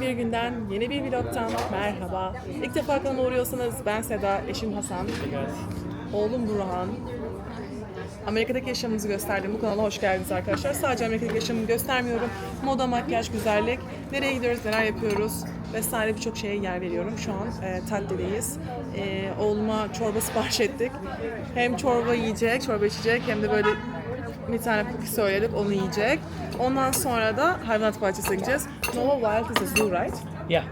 Bir günden, yeni bir vlogtan merhaba. İlk defa kanalıma uğruyorsanız ben Seda, eşim Hasan, oğlum Burhan. Amerika'daki yaşamımızı gösterdiğim bu kanala hoş geldiniz arkadaşlar. Sadece Amerika'daki yaşamımı göstermiyorum. Moda, makyaj, güzellik, nereye gidiyoruz, neler yapıyoruz vesaire birçok şeye yer veriyorum. Şu an e, Tatli'deyiz. E, oğluma çorba sipariş ettik. Hem çorba yiyecek, çorba içecek hem de böyle bir tane cookie söyledik, onu yiyecek. Ondan sonra da hayvanat bahçesine gideceğiz. Nova Wild is a zoo, right? Yeah.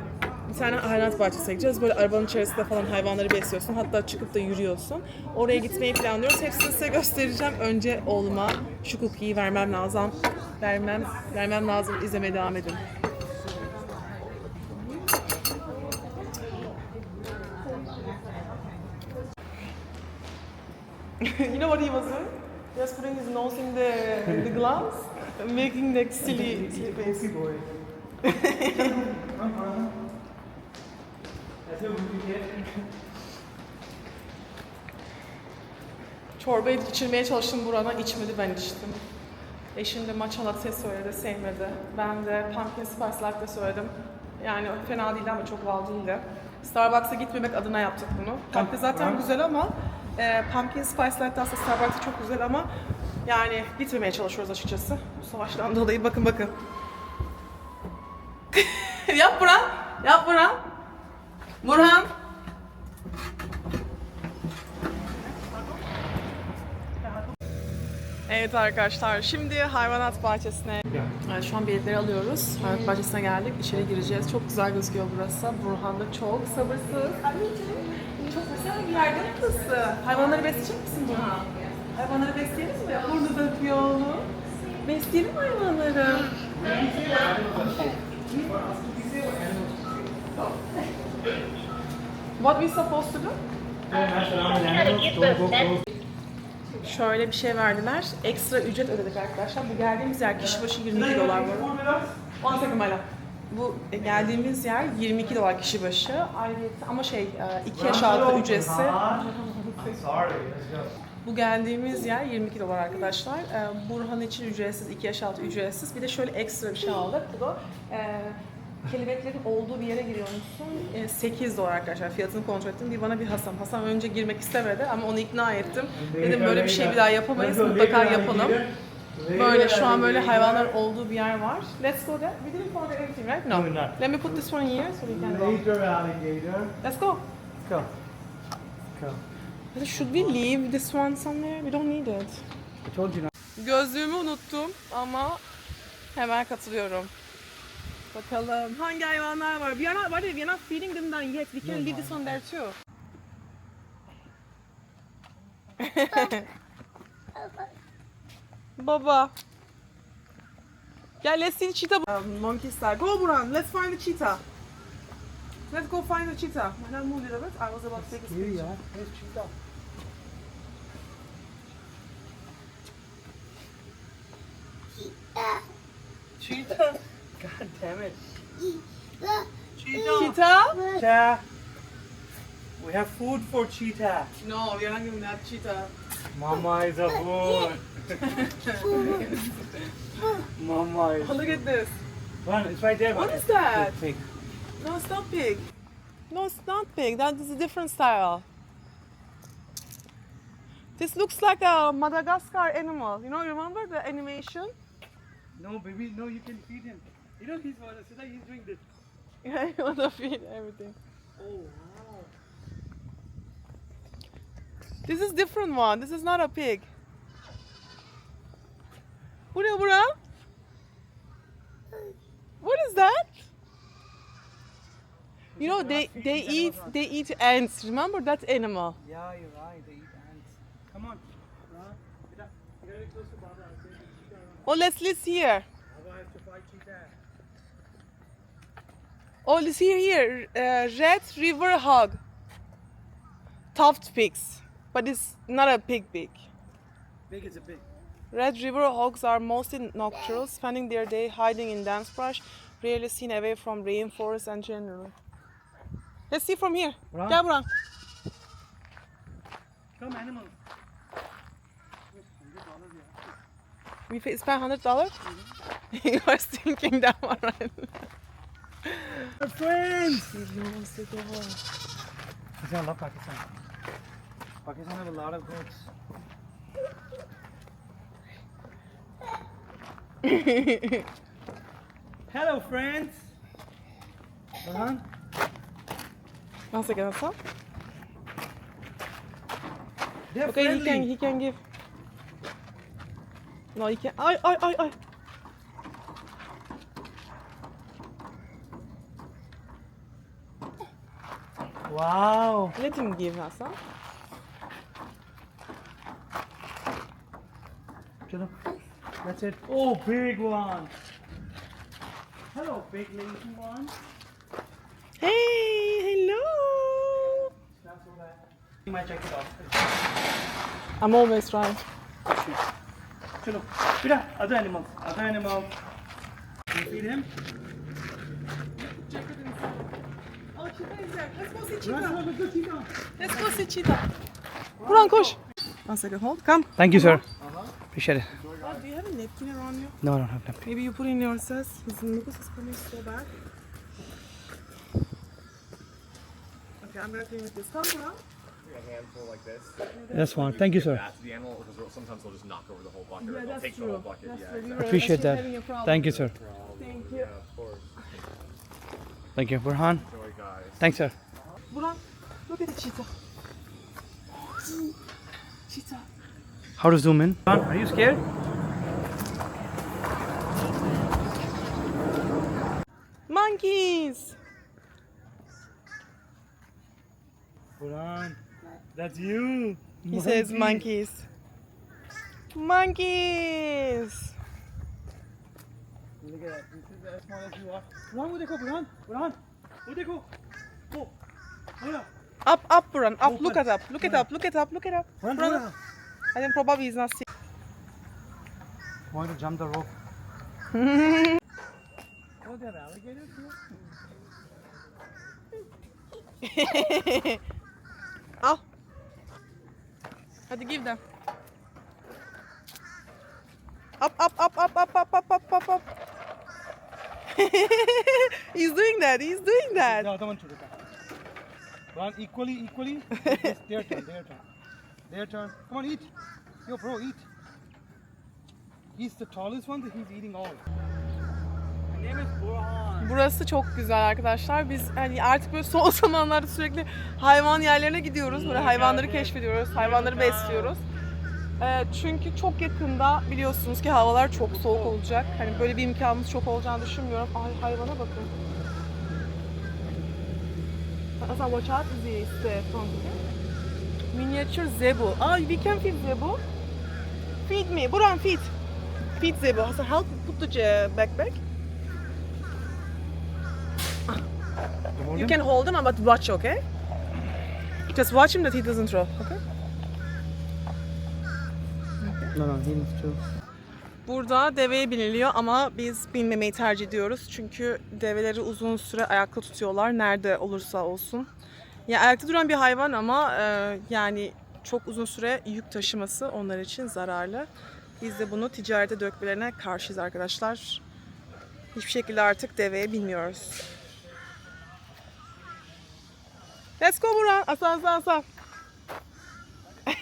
Bir tane hayvanat bahçesine gideceğiz. Böyle arabanın içerisinde falan hayvanları besliyorsun. Hatta çıkıp da yürüyorsun. Oraya gitmeyi planlıyoruz. Hepsini size göstereceğim. Önce oğluma şu cookie'yi vermem lazım. Vermem, vermem lazım. İzlemeye devam edin. you know what he was doing? Was putting his nose in the, in the glass, making the silly, silly face. Çorbayı içirmeye çalıştım Buran'a, içmedi ben içtim. Eşim de matcha latte söyledi, sevmedi. Ben de pumpkin spice latte söyledim. Yani fena değildi ama çok val değildi. Starbucks'a gitmemek adına yaptık bunu. Kahve zaten güzel ama e, pumpkin spice latte aslında Starbucks'ta çok güzel ama yani gitmemeye çalışıyoruz açıkçası. Bu savaştan dolayı bakın bakın. yap Burhan, yap Burhan. Burhan. Evet arkadaşlar, şimdi hayvanat bahçesine, evet, şu an biletleri alıyoruz. Hayvanat bahçesine geldik, içeri gireceğiz. Çok güzel gözüküyor burası. Burhan da çok sabırsız. Çok güzel bir yer değil mi burası? Hayvanları besleyecek misin Burhan? Hayvanları besleyelim mi? Burada da öpüyor oğlum. Besleyelim hayvanları? What we supposed to do? Şöyle bir şey verdiler. Ekstra ücret ödedik arkadaşlar. Bu geldiğimiz yer kişi başı 22 dolar bu. One second my love. Bu e, geldiğimiz yer 22 dolar kişi başı. Ayrıca ama şey 2 yaş altı go. Bu geldiğimiz yer 22 dolar arkadaşlar. Ee, Burhan için ücretsiz, 2 yaş altı ücretsiz. Bir de şöyle ekstra bir şey aldık. Bu da e, kelebeklerin olduğu bir yere giriyormuşsun. E, 8 dolar arkadaşlar. Fiyatını kontrol ettim. Bir bana bir Hasan. Hasan önce girmek istemedi ama onu ikna ettim. Dedim böyle bir şey bir daha yapamayız. Mutlaka yapalım. Böyle şu an böyle hayvanlar olduğu bir yer var. Let's go there. We didn't forget anything, right? No. Let me put this one here so we can go. Later, alligator. Let's go. Go. Go. Should we leave this one somewhere? We don't need it. I told you not. Gözlüğümü unuttum ama hemen katılıyorum. Bakalım hangi hayvanlar var? We are not, we are not feeding them down yet. We can leave this one there too. Baba. Gel let's see the cheetah. Um, monkey style. Go Buran, let's find the cheetah. Let's go find the cheetah. When I move a bit, I was about to take a picture. are. Here's cheetah. Cheetah. God damn it. Cheetah. Cheetah? Cheetah. We have food for cheetah. No, we are not giving that cheetah. Mama is a food. Mama is. Oh, look at this. Run, it's right there. What is that? Pig. No, it's not pig. No, it's not pig. That is a different style. This looks like a Madagascar animal. You know, remember the animation? No, baby, no, you can feed him. You know he's he's doing this. Yeah, you want to feed everything. Oh wow. This is different one. This is not a pig. Bura. What is that? You know they they eat they eat ants. Remember that animal? Yeah, you're right. They eat ants. Come on. Run. Get up. You gotta be close to Baba. Okay? Cheetah run. Oh, let's let's here. Baba has to. Oh, let's here here. Uh, red river hog. Tuft pigs, but it's not a pig pig. Big is a big. Red river hogs are mostly nocturnal, spending their day hiding in dense brush, rarely seen away from rainforests and generally. Let's see from here. Buran. Gel Buran. Come animal. We spent hundred dollars. Mm-hmm. you are thinking that one, right? My friends! Pakistan, Pakistan have a lot of goats. Hello, friends. Uh-huh. Once again, what's up? They're okay, friendly. he can he can give. No, he can. Oi, oi, oi, oi. Wow. Let him give us, huh? Chalo. That's it. Oh, big one. Hello, big lazy one. Hey, hello. You might check it off. I'm always trying. Chalo. Pida, other animals. Other animals. You feed him? Oh, cheetah is there. Let's go see Run, run, let's go cheetah. Let's go see cheetah. Buran koş. One second, hold. Come. Thank you, sir. Appreciate it. Oh, do you have a napkin around you? No, I don't have napkin. Maybe you put in yourself. His mucus is coming so bad. Okay, I'm gonna clean with this. Come, Buran. a handful like this. That's one. Thank you, sir. The animal sometimes they'll just knock over the whole bucket. Yeah, that's take the whole bucket. That's yeah, exactly. Appreciate that. having a problem. Thank you, sir. Thank you. Yeah, of. Thank you, Burhan. Enjoy, guys. Thanks, sir. Buran, look at the cheetah. Cheetah. How to zoom in? Burhan, are you scared? Monkeys. Burhan, that's you. He says monkeys. Monkeys. Look at that. This is as small as you are. Burhan, wo dekho, Burhan. Burhan, wo dekho. Oh, hold up. Up, up, Buran. Up. Look at up. Look at up. Look at up. Look at up. Burhan, Buran. I think probably he's not seeing. Want to jump the rope. oh, there are alligators here? Al. Hadi give them. Up, up, up, up, up, up, up, up, up, up. he's doing that. He's doing that. The other one should have done. Burhan, equally, equally. It's their turn, their turn. Their turn. Come on, eat. Yo, bro, eat. He's the tallest one, so he's eating all. My name is Burhan. Burası çok güzel arkadaşlar. Biz hani artık böyle son zamanlarda sürekli hayvan yerlerine gidiyoruz. Böyle hayvanları keşfediyoruz, hayvanları besliyoruz. Ee, çünkü çok yakında biliyorsunuz ki havalar çok soğuk olacak. Hani böyle bir imkanımız çok olacağını düşünmüyorum. Ay hayvana bakın. Hasan watch out this uh, front. Miniature zebu. Ah, we can feed zebu. Feed me. Buran feed. Feed zebu. Hasan help put the uh, backpack. You can hold him, but watch, okay? Just watch him that he doesn't throw, okay? No, no, he needs to. Burada deveye biniliyor ama biz binmemeyi tercih ediyoruz. Çünkü develeri uzun süre ayakta tutuyorlar nerede olursa olsun. Ya ayakta duran bir hayvan ama e, yani çok uzun süre yük taşıması onlar için zararlı. Biz de bunu ticarete dökmelerine karşıyız arkadaşlar. Hiçbir şekilde artık deveye binmiyoruz. Let's go Buran. Asan asan asan.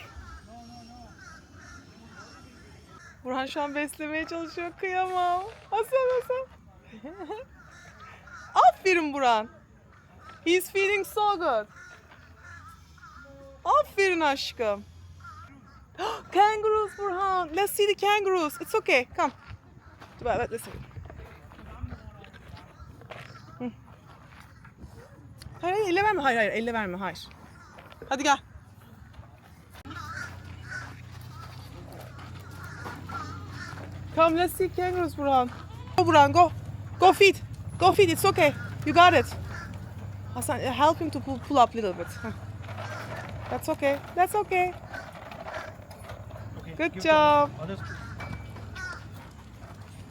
Burhan şu an beslemeye çalışıyor. Kıyamam. Hasan Hasan. Aferin Burhan. He's feeling so good. Aferin aşkım. kangaroos Burhan. Let's see the kangaroos. It's okay. Come. Dur ben let's see. Hayır, hayır, elle verme. Hayır, hayır, elle verme. Hayır. Hadi gel. Come, let's see kangaroos, Burhan. Go, Burhan, go. Go feed. Go feed, it's okay. You got it. Hasan, uh, help him to pull, pull up a little bit. Huh. That's okay. That's okay. Okay, Good job. others-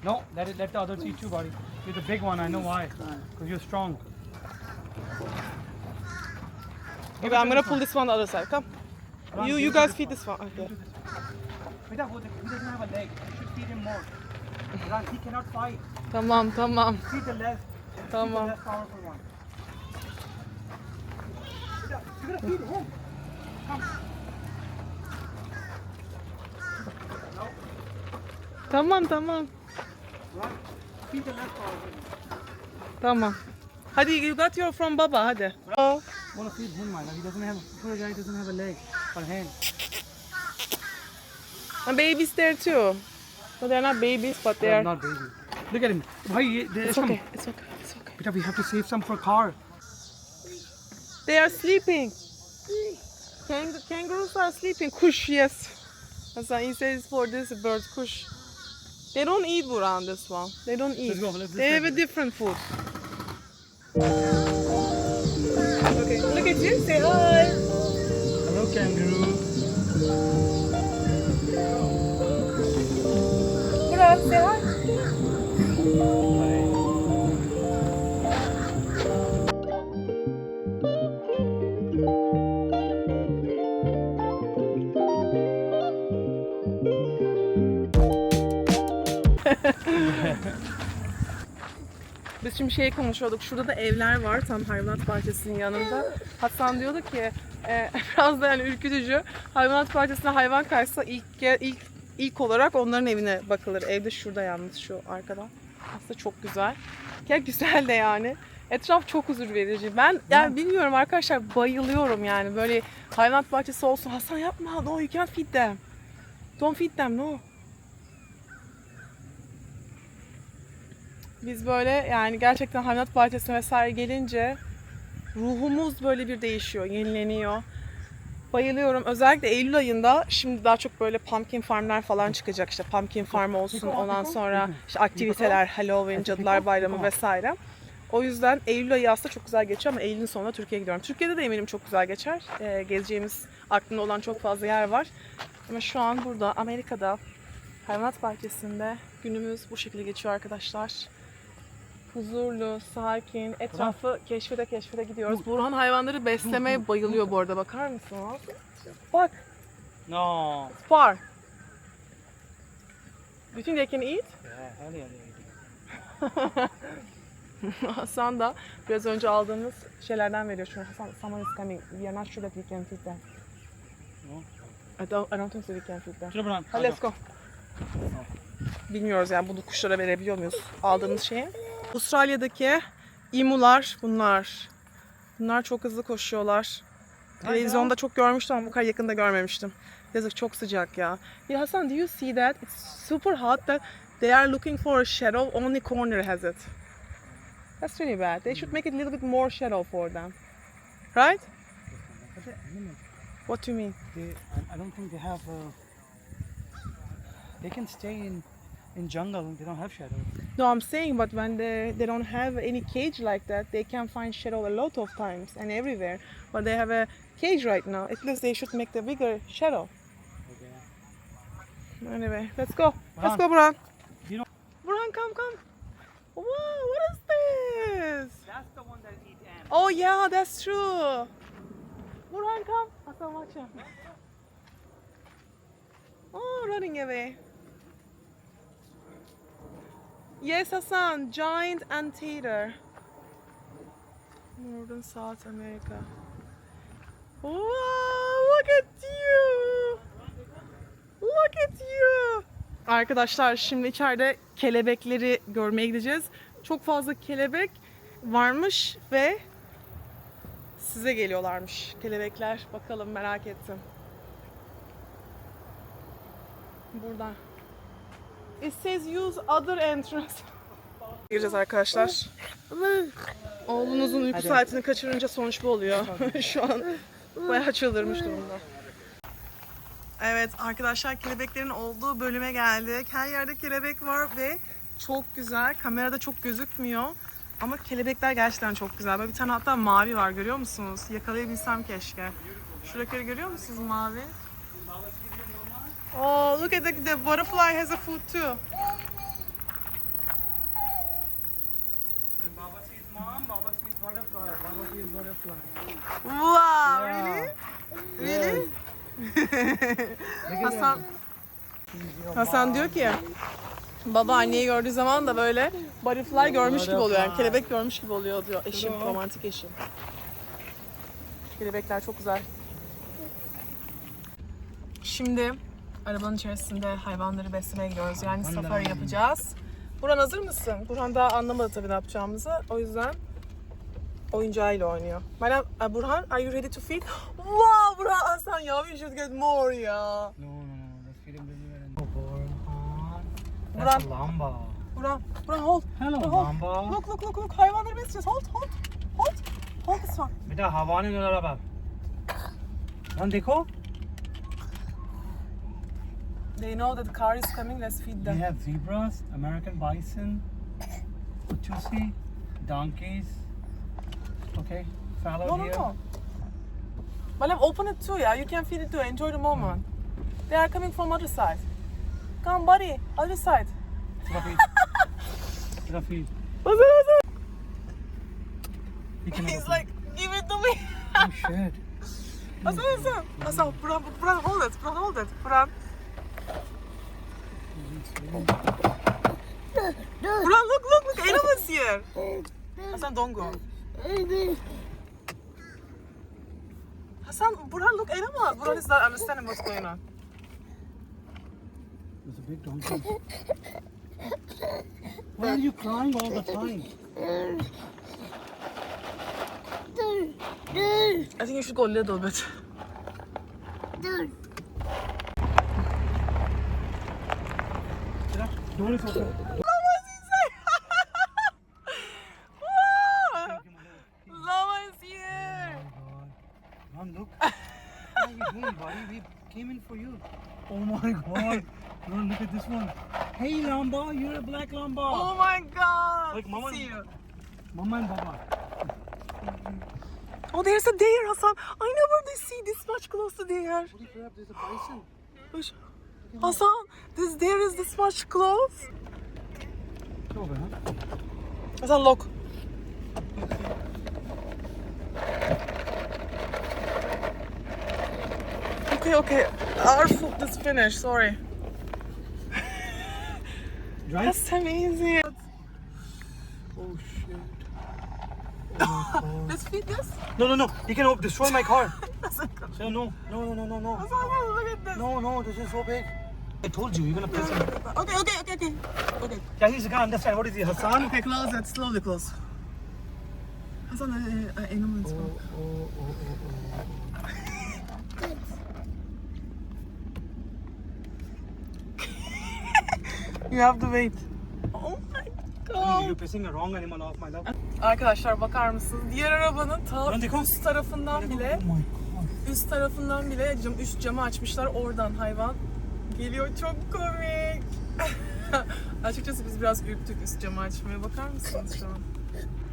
No, let it let the others eat you, buddy. You're the big one. I know why. Because you're strong. Okay, I'm gonna pull this one the other side. Come. Run, You, you guys this feed this one. Okay. Beta, who- he doesn't have a leg. You should feed him more. Run, he cannot fight. Tamam, tamam. Feed the left. Tamam. That's powerful one. You're gonna feed him. Tamam tamam. Right? Feed the less powerful one. Tamam. Hadi you got your from baba hadi. Oh. Wanna feed him, man. He doesn't have. Poor guy doesn't have a leg or hand. And babies there too. No, they're not babies, but they They're not baby. Look at him. Why? There's It's some. okay. It's okay. It's okay. Beta, we have to save some for car. They are sleeping. Kang- kangaroos are sleeping. Kush, yes. Hasan, he says for this bird, kush. They don't eat Buran, this one. They don't eat. Let's go, let's- they have a different food. Okay, look at you. Say hi. Hello, kangaroo. Şimdi şey konuşuyorduk. Şurada da evler var tam hayvanat bahçesinin yanında. Hasan diyordu ki e, biraz da yani ürkütücü. Hayvanat bahçesine hayvan kaçsa ilk ilk ilk olarak onların evine bakılır. Evde şurada yalnız şu arkada. Aslında çok güzel. Ya güzel de yani. Etraf çok huzur verici. Ben yani bilmiyorum arkadaşlar bayılıyorum yani. Böyle hayvanat bahçesi olsun. Hasan yapma. No you can't feed them. Don't feed them no. Biz böyle yani gerçekten hayvanat bahçesine vesaire gelince ruhumuz böyle bir değişiyor, yenileniyor. Bayılıyorum. Özellikle Eylül ayında şimdi daha çok böyle pumpkin farmlar falan çıkacak. İşte pumpkin farm olsun. Ondan sonra işte aktiviteler, Halloween, Cadılar Bayramı vesaire. O yüzden Eylül ayı aslında çok güzel geçiyor ama Eylül'ün sonunda Türkiye'ye gidiyorum. Türkiye'de de eminim çok güzel geçer. Ee, gezeceğimiz aklında olan çok fazla yer var. Ama şu an burada Amerika'da hayvanat bahçesinde günümüz bu şekilde geçiyor arkadaşlar. Huzurlu, sakin, etrafı keşfede keşfede gidiyoruz. Burhan hayvanları beslemeye bayılıyor bu arada bakar mısınız? Bak, No. far. Do you think they can eat? Yeah, hell yeah, they Hasan da biraz önce aldığımız şeylerden veriyor. Şunu Hasan, someone is coming. We are not sure that we can feed them. No. I don't, I don't think so we can feed them. Bırak. Hadi let's go. Bilmiyoruz yani bunu kuşlara verebiliyor muyuz aldığımız şeyi. Avustralya'daki imular bunlar. Bunlar çok hızlı koşuyorlar. Televizyonda çok görmüştüm ama bu kadar yakında görmemiştim. Yazık çok sıcak ya. Ya Hasan do you see that? It's super hot that they are looking for a shadow. Only corner has it. That's really bad. They should make it a little bit more shadow for them. Right? What do you mean? They, I, don't think they have. Uh, they can stay in in jungle. They don't have shadow. No, I'm saying, but when they, they don't have any cage like that, they can find shadow a lot of times and everywhere. But they have a cage right now. At least they should make the bigger shadow. Okay. Anyway, let's go. Let's go, Burhan. You know- Burhan, come, come. Wow, what is this? That's the one that eat ants. Oh yeah, that's true. Burhan, come. Hasan, watch him. Oh, running away. Yes, Hasan, giant anteater. Northern South America. Wow, look at you. Look at you. Arkadaşlar şimdi içeride kelebekleri görmeye gideceğiz. Çok fazla kelebek varmış ve size geliyorlarmış kelebekler. Bakalım merak ettim. Buradan. It says use other entrance. Gireceğiz arkadaşlar. Oğlunuzun uyku Hadi. saatini kaçırınca sonuç bu oluyor. Şu an bayağı çıldırmış durumda. Evet arkadaşlar kelebeklerin olduğu bölüme geldik. Her yerde kelebek var ve çok güzel. Kamerada çok gözükmüyor. Ama kelebekler gerçekten çok güzel. Böyle bir tane hatta mavi var görüyor musunuz? Yakalayabilsem keşke. Şuradakileri görüyor musunuz mavi? Oh, look at the, the butterfly has a food too. When Baba sees mom, Baba sees butterfly. Baba sees butterfly. Wow, Yeah. really? Really? Hasan, Hasan diyor ki Baba anneyi gördüğü zaman da böyle butterfly görmüş gibi oluyor. Yani kelebek görmüş gibi oluyor diyor eşim, romantik eşim. Kelebekler çok güzel. Şimdi Arabanın içerisinde hayvanları beslemeye gidiyoruz. Yani safari yapacağız. Burhan hazır mısın? Burhan daha anlamadı tabii ne yapacağımızı. O yüzden oyuncağıyla oynuyor. Madam uh, Burhan, are you ready to feed? Wow, Burhan ah, Aslan ya, you should get more ya. No, no, no, that's feeding baby. Oh, Burhan. That's Burhan. Lamba. Burhan, Burhan hold. Hello, Burhan, hold. Lamba. Look, look, look, look. Hayvanları besleyeceğiz. Hold, hold, hold. Hold this one. Bir de havanın öyle beraber. Lan deko. They know that the car is coming. Let's feed We them. have zebras, American bison, see, donkeys. Okay, fallow No, no, here. no. Malem, open it too, yeah. You can feed it too. Enjoy the moment. Mm. They are coming from other side. Come, buddy. Other side. Rafi. Rafi. He cannot He's open. like, give it to me. oh shit. Hasan, Hasan. Hasan, Burhan, Burhan, hold it. Burhan, hold it. Burhan. Burhan, look, look, look. Animals here. Hasan, don't go. Hasan, Burhan, look, animal. Burhan is not understanding what's going on. There's a big donkey. Why are you crying all the time? I think you should go a little bit. Is open. Lama is here. Mom, look. What are you doing, buddy? We came in for you. Oh my god. Look at this one. Hey, Lamba, you're a black Lamba. Oh my god. Like mama- See you. Mama and Baba. Oh, there's a deer, Hasan. I never see this much close to deer. Holy crap, there's a bison. Push. This deer is this much close. Huh? Hasan, look. Okay, okay. Our food is finished. Sorry. Right? That's amazing. Oh shit. Oh. Let's feed this. No, no, no. You can destroy my car. No, no, no, no, no, no. Look at this. No, no, this is so big. I told you, you're gonna piss him. Okay, okay, okay, okay. Okay. Yeah, he's gonna understand. What is he, Hassan? Okay, close it. Slowly close. Hasan, uh, uh, animals. Oh, oh, oh, oh, You have to wait. Oh my oh. god. You're pissing the wrong animal off, my love. Arkadaşlar bakar mısınız? Diğer arabanın ta üst tarafından bile Oh my god. üst tarafından bile cam, üst camı açmışlar. Oradan hayvan geliyor. Çok komik. Açıkçası biz biraz ürktük üst camı açmaya. Bakar mısınız şu an?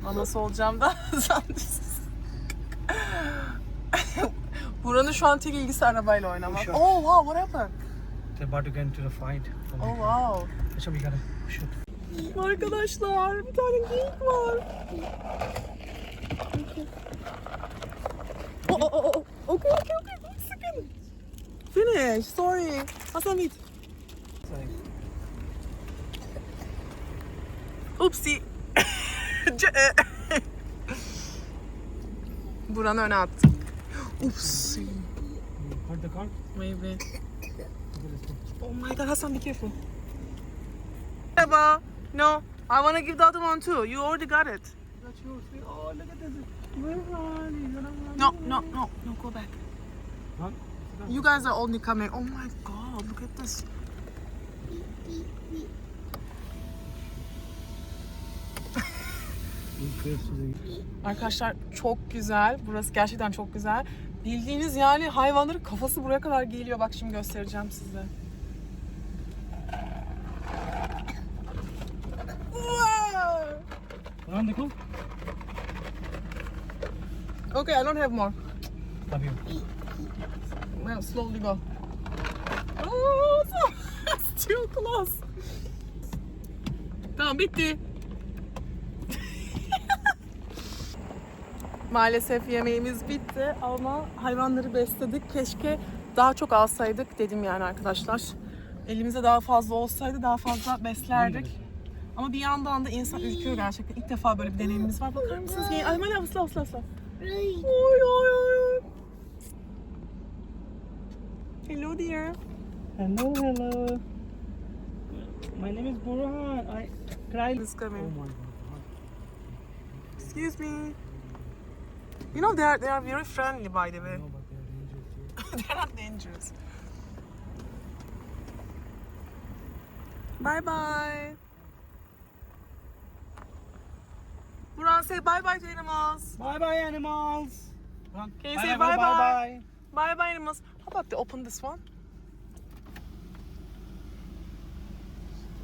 Ama nasıl olacağım da Buranın şu an tek ilgisi arabayla oynamak. Oh wow, what happened? They're about to get into the fight. Oh, Oh wow. So we gotta it. Arkadaşlar bir tane geyik var. Oh, oh, oh, oh. Okay, okay, okay. One second. Finish. Sorry. Hasan eat. It's like, Oopsie. Ce- Buranı öne attım. Oopsie. you hurt the car? Maybe. Look at this thing. Oh my god, Hasan be careful. Merhaba. No, I want to give the other one too. You already got it. That's yours. Oh, look at this. Where are you? Gonna run No, no, no, no, go back. Huh? You guys are only coming. Oh my god, look at this. Arkadaşlar çok güzel. Burası gerçekten çok güzel. Bildiğiniz yani hayvanların kafası buraya kadar geliyor. Bak şimdi göstereceğim size. Nico. Okay, I don't have more. Love you. Well, slowly go. Oh, so- it's too close. Tamam bitti. Maalesef yemeğimiz bitti ama hayvanları besledik. Keşke daha çok alsaydık dedim yani arkadaşlar. Elimizde daha fazla olsaydı daha fazla beslerdik. Ama bir yandan da insan ürküyor gerçekten. İlk defa böyle bir deneyimimiz var. Bakar mısınız? Ay, ay, ay, asla asla asla. Ay, ay, Hello dear. Hello, hello. My name is Burhan. I cry. Who's coming? Oh my god. Excuse me. You know they are they are very friendly by the way. No, but they're dangerous. too. Not dangerous. Bye bye. Buran say bye bye to animals. Bye bye, animals. Can you Bye, say bye, bye-bye? bye? Bye bye animals. About to open this one?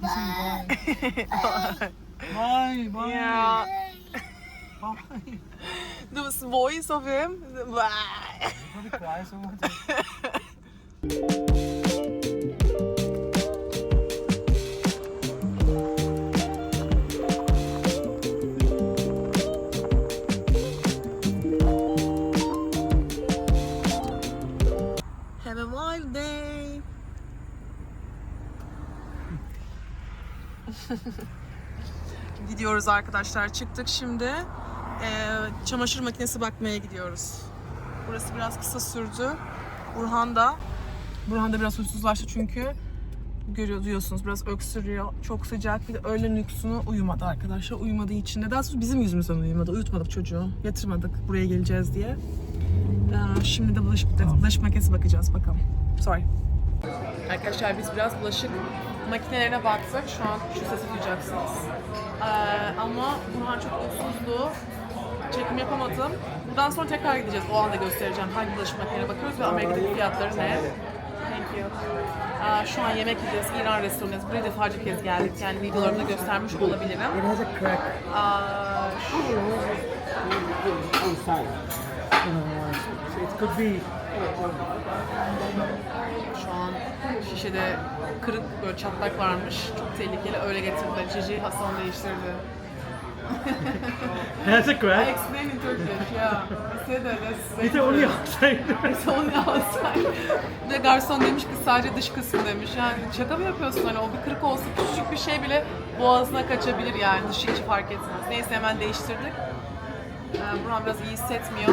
Bye, bye. bye. yeah. Bye. The voice of him. Bye. Gidiyoruz arkadaşlar. Çıktık şimdi. Ee, çamaşır makinesi bakmaya gidiyoruz. Burası biraz kısa sürdü. Burhan da Burhan da biraz huysuzlaştı çünkü görüyor duyuyorsunuz biraz öksürüyor. Çok sıcak. Bir de öğlen uykusunu uyumadı arkadaşlar. Uyumadığı için de daha sonra bizim yüzümüzden uyumadı. Uyutmadık çocuğu. Yatırmadık buraya geleceğiz diye. Ee, şimdi de bulaşık, bulaşık makinesi bakacağız bakalım. Sorry. Arkadaşlar biz biraz bulaşık makinelerine baktık. Şu an şu sesi duyacaksınız. Ee, ama Burhan çok uykusuzdu. Çekim yapamadım. Bundan sonra tekrar gideceğiz. O anda göstereceğim hangi bulaşık makinelerine bakıyoruz ve Amerika'daki fiyatları ne. Thank you. Ee, şu an yemek yiyeceğiz. İran restoranındayız. Buraya defalarca kez geldik. Yani videolarımda göstermiş olabilirim. It has a crack Ee, şu- it could be. Şu an şişede kırık böyle çatlak varmış. Çok tehlikeli. Öyle getirdiler. Cici Hasan değiştirdi. A I crack. explained in Turkish, yeah. I said that that's It's only outside. It's only outside. Bir de garson demiş ki sadece dış kısmı demiş. Yani şaka mı yapıyorsun hani o bir kırık olsa küçücük bir şey bile boğazına kaçabilir yani dışı içi fark etmez. Neyse hemen değiştirdik. Ee, Burhan biraz iyi hissetmiyor.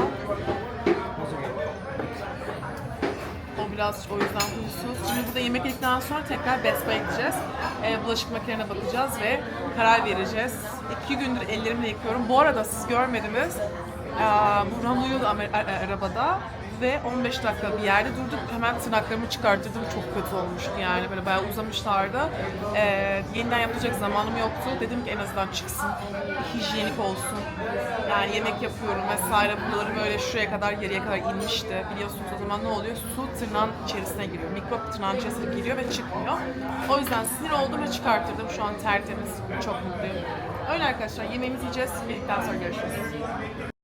Biraz o yüzden huysuz. Şimdi burada yemek yedikten sonra tekrar Best Buy'a. Ee, bulaşık makinelerine bakacağız ve karar vereceğiz. İki gündür ellerimle yıkıyorum. Bu arada siz görmediniz. Ee, Burhan uyuyordu arabada ve 15 dakika bir yerde durduk. Hemen tırnaklarımı çıkarttırdım. Çok kötü olmuştu yani. Böyle bayağı uzamışlardı. Ee, yeniden yapacak zamanım yoktu. Dedim ki en azından çıksın. Hijyenik olsun. Yani yemek yapıyorum vesaire. Buraları böyle şuraya kadar geriye kadar inmişti. Biliyorsunuz o zaman ne oluyor? Su tırnağın içerisine giriyor. Mikrop tırnağın içerisine giriyor ve çıkmıyor. O yüzden sinir oldum ve çıkarttırdım. Şu an tertemiz. Çok mutluyum. Öyle arkadaşlar yemeğimizi yiyeceğiz. Yedikten sonra görüşürüz.